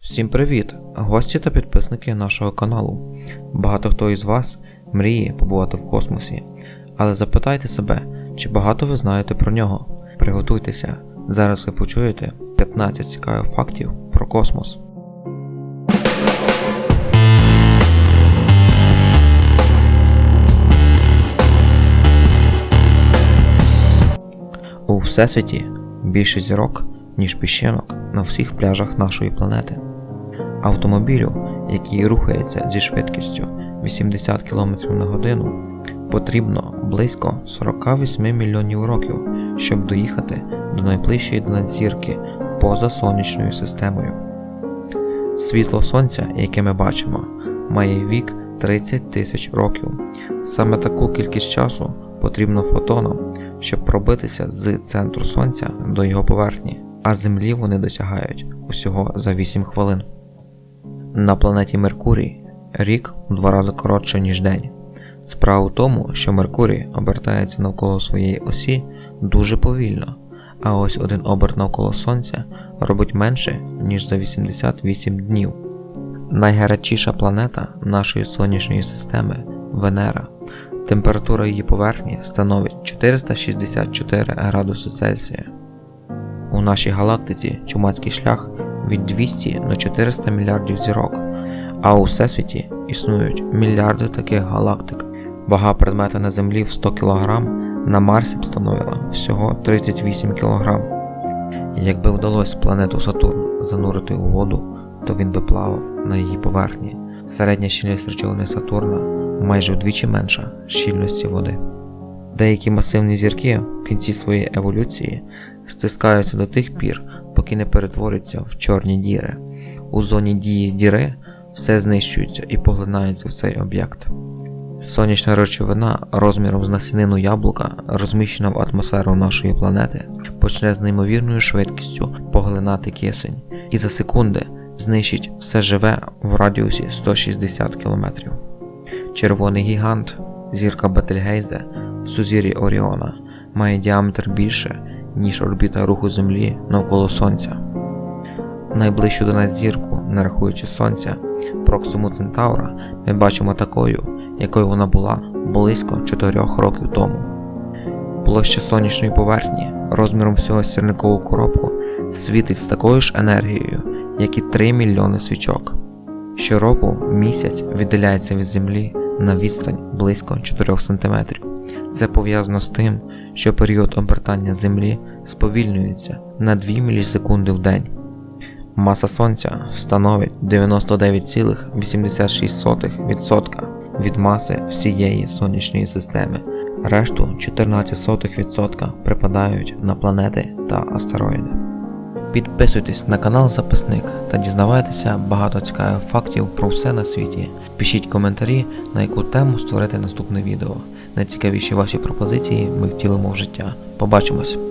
Всім привіт, гості та підписники нашого каналу. Багато хто із вас мріє побувати в космосі, але запитайте себе, чи багато ви знаєте про нього. Приготуйтеся, зараз ви почуєте 15 цікавих фактів про космос. У всесвіті більше зірок, ніж піщинок на всіх пляжах нашої планети. Автомобілю, який рухається зі швидкістю 80 км на годину, потрібно близько 48 мільйонів років, щоб доїхати до найближчої до нас зірки поза сонячною системою. Світло сонця, яке ми бачимо, має вік 30 тисяч років. Саме таку кількість часу потрібно фотонам, щоб пробитися з центру сонця до його поверхні, а Землі вони досягають усього за 8 хвилин. На планеті Меркурій рік у два рази коротше, ніж день. Справа у тому, що Меркурій обертається навколо своєї осі дуже повільно, а ось один оберт навколо Сонця робить менше, ніж за 88 днів. Найгарячіша планета нашої сонячної системи Венера. Температура її поверхні становить 464 градуси Цельсія. У нашій галактиці чумацький шлях від 200 до 400 мільярдів зірок, а у всесвіті існують мільярди таких галактик. Вага предмета на Землі в 100 кг на Марсі б становила всього 38 кг. Якби вдалося планету Сатурн занурити у воду, то він би плавав на її поверхні. Середня щільність речовини Сатурна майже вдвічі менша щільності води. Деякі масивні зірки в кінці своєї еволюції стискаються до тих пір, поки не перетворяться в чорні діри. У зоні дії діри все знищується і поглинається в цей об'єкт. Сонячна речовина розміром з насінину яблука, розміщена в атмосферу нашої планети, почне з неймовірною швидкістю поглинати кисень і за секунди знищить все живе в радіусі 160 км. Червоний гігант, зірка Бетельгейзе в сузір'ї Оріона, має діаметр більше, ніж орбіта руху Землі навколо Сонця. Найближчу до нас зірку, не рахуючи Сонця, Проксиму Центавра, ми бачимо такою, якою вона була близько 4 років тому. Площа сонячної поверхні розміром всього сірникову коробку світить з такою ж енергією, як і 3 мільйони свічок. Щороку місяць віддаляється від Землі на відстань близько 4 см. Це пов'язано з тим, що період обертання Землі сповільнюється на 2 мілісекунди в день. Маса Сонця становить 99,86% від маси всієї сонячної системи. Решту 14% припадають на планети та астероїди. Підписуйтесь на канал Записник та дізнавайтеся багато цікавих фактів про все на світі. Пишіть коментарі, на яку тему створити наступне відео. Найцікавіші ваші пропозиції ми втілимо в життя. Побачимось!